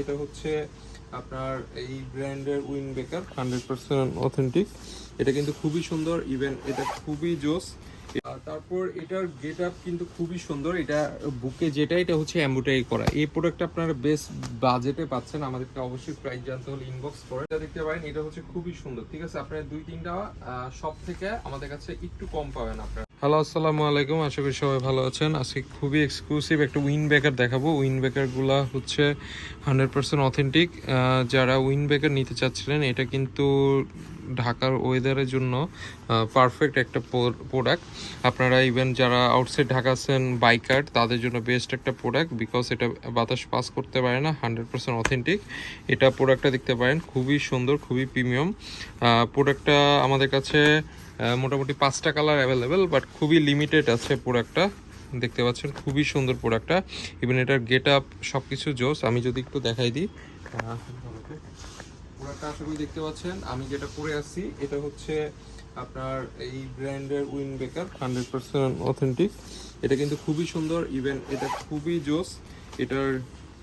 এটা হচ্ছে আপনার এই ব্র্যান্ডের উইন বেকার হান্ড্রেড পার্সেন্ট অথেন্টিক। এটা কিন্তু খুবই সুন্দর ইভেন এটা খুবই জোস। তারপর এটার গেট আপ কিন্তু খুবই সুন্দর। এটা বুকে যেটা, এটা হচ্ছে অ্যাম্বুটারি করা। এই প্রোডাক্ট আপনারা বেশ বাজেটে পাচ্ছেন, আমাদেরকে অবশ্যই প্রাইস জানতে হলে ইনবক্স করে। এটা দেখতে পারেন, এটা হচ্ছে খুবই সুন্দর, ঠিক আছে? আপনারা দুই তিনটা সব থেকে আমাদের কাছে একটু কম পাবেন আপনারা। হ্যালো, আসসালামু আলাইকুম। আশা করি সবাই ভালো আছেন। আজকে খুবই এক্সক্লুসিভ একটা উইন বেকার দেখাবো। উইন ব্যাকারগুলো হচ্ছে হান্ড্রেড পার্সেন্ট অথেন্টিক যারা উইন ব্যাকার নিতে চাচ্ছিলেন, এটা কিন্তু ঢাকার ওয়েদারের জন্য পারফেক্ট একটা প্রোডাক্ট আপনারা ইভেন যারা আউটসাইড ঢাকা আছেন বাইকার তাদের জন্য বেস্ট একটা প্রোডাক্ট বিকজ এটা বাতাস পাস করতে পারে না হান্ড্রেড পার্সেন্ট অথেন্টিক এটা প্রোডাক্টটা দেখতে পারেন, খুবই সুন্দর, খুবই প্রিমিয়াম প্রোডাক্টটা আমাদের কাছে মোটামুটি পাঁচটা কালার অ্যাভেলেবেল বাট খুবই লিমিটেড আছে প্রোডাক্টটা দেখতে পাচ্ছেন, খুবই সুন্দর প্রোডাক্টটা ইভেন এটার গেট আপ সব কিছু জোস। আমি যদি একটু দেখাই দিই। প্রোডাক্টটা আশা করি দেখতে পাচ্ছেন। আমি যেটা পরে আছি এটা হচ্ছে আপনার এই ব্র্যান্ডের উইন বেকার হান্ড্রেড পার্সেন্ট অথেন্টিক। এটা কিন্তু খুবই সুন্দর ইভেন এটা খুবই জোস। এটার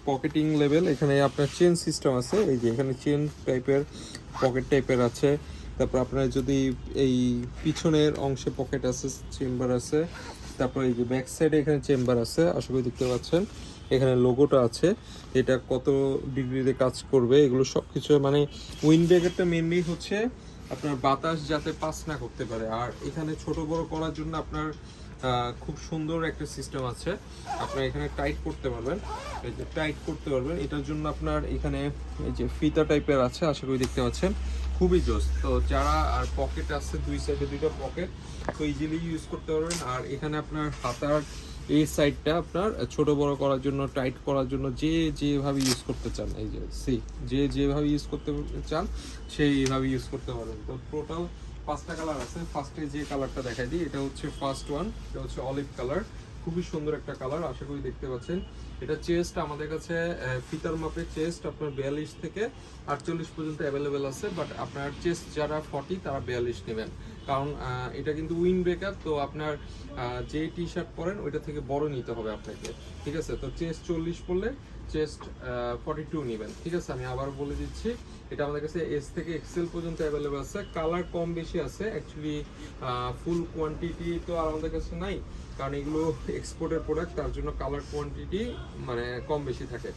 পকেটিং লেভেল এখানে আপনার চেন সিস্টেম আছে, এই যে এখানে চেন টাইপের পকেট টাইপের আছে। তারপর আপনার যদি এই পিছনের অংশে পকেট আছে চেম্বার আছে তারপর এই যে ব্যাক সাইডে এখানে চেম্বার আছে, আশা করি দেখতে পাচ্ছেন। এখানে লোগোটা আছে, এটা কত ডিগ্রিতে কাজ করবে, এগুলো সব কিছু মানে উইন্ড ব্রেকারটা মেনলি হচ্ছে আপনার বাতাস যাতে পাস না করতে পারে। আর এখানে ছোট বড় করার জন্য আপনার খুব সুন্দর একটা সিস্টেম আছে। আপনার এখানে টাইট করতে পারবেন। এই যে টাইট করতে পারবেন। এটার জন্য আপনার এখানে এই যে ফিতা টাইপের আছে, আশা করি দেখতে পাচ্ছেন। খুবই জোস। তো যারা আর পকেট আছে, দুই সাইডে দুইটা পকেট, তো ইজিলি ইউজ করতে পারবেন। আর এখানে আপনার হাতার এই সাইডটা আপনার ছোট বড় করার জন্য টাইট করার জন্য যে যেভাবে ইউজ করতে চান, এই যে সি যে যেভাবে ইউজ করতে চান সেই এইভাবে ইউজ করতে পারবেন। তো টোটাল পাঁচটা কালার আছে। ফার্স্টে যে কালারটা দেখাই দিই, এটা হচ্ছে ফার্স্ট ওয়ান এটা হচ্ছে অলিভ কালার খুবই সুন্দর একটা কালার আশা করি দেখতে পাচ্ছেন। এটা চেস্ট আমাদের কাছে ফিতার মাপে চেস্ট আপনার বিয়াল্লিশ থেকে আটচল্লিশ পর্যন্ত অ্যাভেলেবেল আছে বাট আপনার চেস্ট যারা ফর্টি তারা বিয়াল্লিশ নেবেন। কারণ এটা কিন্তু উইন ব্রেকার তো আপনার যে টি শার্ট পরেন, ওইটা থেকে বড় নিতে হবে আপনাকে। ঠিক আছে? তো চেস্ট চল্লিশ পড়লে চেস্ট ফর্টি টু নেবেন। ঠিক আছে? আমি আবার বলে দিচ্ছি, এটা আমাদের কাছে এস থেকে এক্সেল পর্যন্ত অ্যাভেলেবেল আছে। কালার কম বেশি আছে অ্যাকচুয়ালি ফুল কোয়ান্টিটি তো আর আমাদের কাছে নাই, কারণ এগুলো এক্সপোর্টের প্রোডাক্ট তার জন্য কালার কোয়ান্টিটি মানে কম বেশি থাকে।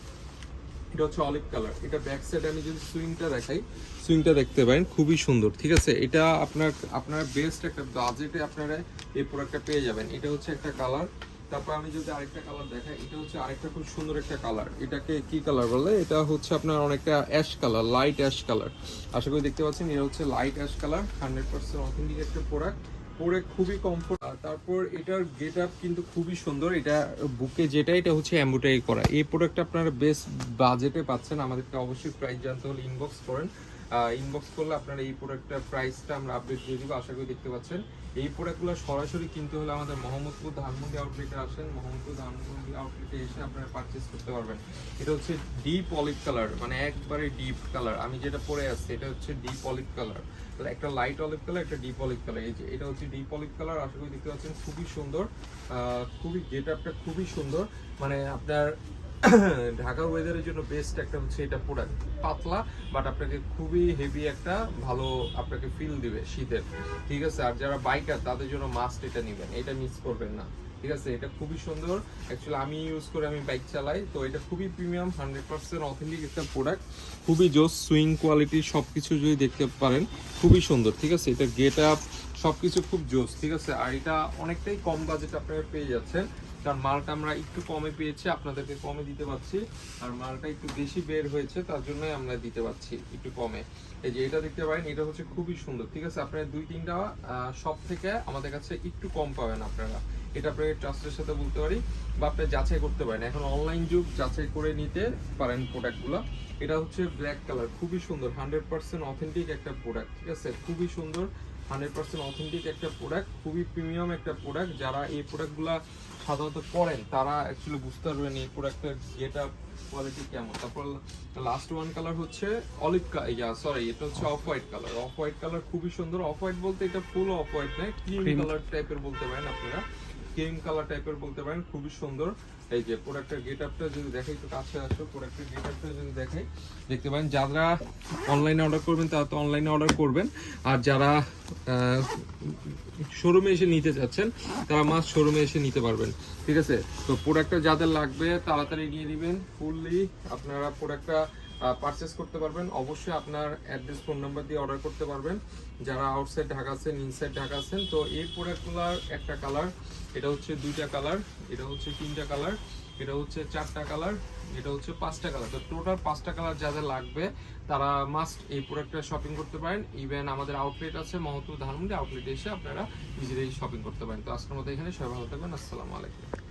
এটা হচ্ছে অলিভ কালার এটা ব্যাক সাইড আমি যদি সুইংটা দেখাই সুইংটা দেখতে পারেন, খুবই সুন্দর। ঠিক আছে? এটা আপনার আপনার বেস্ট একটা বাজেটে আপনারা এই প্রোডাক্টটা পেয়ে যাবেন। এটা হচ্ছে একটা কালার তারপর আমি যদি আরেকটা কালার দেখাই, এটা হচ্ছে আরেকটা খুব সুন্দর একটা কালার এটাকে কি কালার বলে? এটা হচ্ছে আপনার অনেকটা ash colour light ash colour আশা করি দেখতে পাচ্ছেন, এটা হচ্ছে light ash colour hundred percent authentic একটা প্রোডাক্ট পরে খুবই কমফোর্ট তারপর এটার গেট আপ কিন্তু খুবই সুন্দর, এটা বুকে যেটা, এটা হচ্ছে অ্যাম্বুটারি করা। এই প্রোডাক্ট আপনারা বেশ বাজেটে পাচ্ছেন, আমাদেরকে অবশ্যই প্রাইস জানতে হলে ইনবক্স করেন। ইনবক্স করলে আপনারা এই প্রোডাক্টটার প্রাইসটা আমরা আপডেট দিয়ে দিব, আশা করি দেখতে পাচ্ছেন। এই প্রোডাক্টগুলো সরাসরি কিনতে হলে আমাদের মোহাম্মদপুর ধানমন্ডি আউটলেটে আসেন। মোহাম্মদপুর ধানমন্ডি আউটলেটে এসে আপনারা পারচেস করতে পারবেন। এটা হচ্ছে ডিপ অলিভ কালার মানে একবারে ডিপ কালার আমি যেটা পরে আসছি, এটা হচ্ছে ডিপ অলিভ কালার তাহলে একটা লাইট অলিভ কালার একটা ডিপ অলিভ কালার এই যে, এটা হচ্ছে ডিপ অলিভ কালার আশা করি দেখতে পাচ্ছেন, খুবই সুন্দর। খুবই গেট আপটা খুবই সুন্দর। মানে আপনার ঢাকার ওয়েদারের জন্য বেস্ট একটা হচ্ছে এটা প্রোডাক্ট পাতলা বাট আপনাকে খুবই হেভি একটা ভালো আপনাকে ফিল দিবে শীতের। ঠিক আছে? আর যারা বাইকার তাদের জন্য মাস্ট এটা নেবেন। এটা মিস করবেন না। ঠিক আছে, এটা খুবই সুন্দর। অ্যাকচুয়ালি আমি ইউজ করে আমি বাইক চালাই, তো এটা খুবই প্রিমিয়াম হান্ড্রেড পার্সেন্ট অথেন্টিক একটা প্রোডাক্ট খুবই জোস সুইং কোয়ালিটি সব কিছু যদি দেখতে পারেন, খুবই সুন্দর, ঠিক আছে? এটা গেট আপ সব কিছু খুব জোস, ঠিক আছে? আর এটা অনেকটাই কম বাজেট আপনারা পেয়ে যাচ্ছেন, কারণ মালটা আমরা একটু কমে পেয়েছি, আপনাদেরকে কমে দিতে পারছি, আর মালটা একটু বেশি বের হয়েছে, তার জন্যই আমরা দিতে পারছি একটু কমে। এই যে এটা দেখতে পারেন, এটা হচ্ছে খুবই সুন্দর, ঠিক আছে? আপনারা দুই তিনটা সব থেকে আমাদের কাছে একটু কম পাবেন আপনারা। এটা আপনাকে ট্রাস্টের সাথে বলতে পারি বা আপনি যাচাই করতে পারেন। এখন অনলাইন যুগ যাচাই করে নিতে পারেন প্রোডাক্টগুলো এটা হচ্ছে ব্ল্যাক কালার খুবই সুন্দর হান্ড্রেড পার্সেন্ট অথেন্টিক একটা প্রোডাক্ট ঠিক আছে? খুবই সুন্দর হান্ড্রেড পার্সেন্ট অথেন্টিক একটা প্রোডাক্ট খুবই প্রিমিয়াম একটা প্রোডাক্ট যারা এই প্রোডাক্টগুলো সাধারণত করেন তারা অ্যাকচুয়ালি বুঝতে পারবেন এই প্রোডাক্টের গেট আপ কোয়ালিটি কেমন। তারপর লাস্ট ওয়ান কালার হচ্ছে অলিভ ইয়া সরি এটা হচ্ছে off white colour off white colour খুবই সুন্দর। অফ হোয়াইট বলতে এটা ফুল অফ হোয়াইট নয় ক্রিম. কালার টাইপের বলতে পারেন আপনারা। ক্রিম কালার টাইপের বলতে পারেন, খুবই সুন্দর। এই যে প্রোডাক্টের গেট আপটা যদি দেখাই, একটু কাছে আসো প্রোডাক্টের গেট আপটা যদি দেখাই, দেখতে পারেন, যারা অনলাইনে অর্ডার করবেন, তারা তো অনলাইনে অর্ডার করবেন। আর যারা শোরুমে এসে নিতে চাচ্ছেন তারা মাস শোরুমে এসে নিতে পারবেন। ঠিক আছে? তো প্রোডাক্টটা যাদের লাগবে, তাড়াতাড়ি নিয়ে দিবেন। ফুললি আপনারা প্রোডাক্টটা পারচেস করতে পারবেন। অবশ্যই আপনার অ্যাড্রেস ফোন নাম্বার দিয়ে অর্ডার করতে পারবেন। যারা আউটসাইড ঢাকা আছেন ইনসাইড ঢাকা আছেন, তো এই প্রোডাক্টগুলোর একটা কালার এটা হচ্ছে দুইটা কালার এটা হচ্ছে তিনটা কালার এটা হচ্ছে চারটা কালার এটা হচ্ছে পাঁচটা কালার তো টোটাল পাঁচটা কালার যাদের লাগবে, তারা মাস্ট এই প্রোডাক্টটা শপিং করতে পারেন। ইভেন আমাদের আউটলেট আছে মহতু ধানমন্ডি আউটলেটে এসে আপনারা ইজিলি শপিং করতে পারেন। তো আজকের মতো এখানে, সবাই ভালো থাকবেন। আসসালামু আলাইকুম।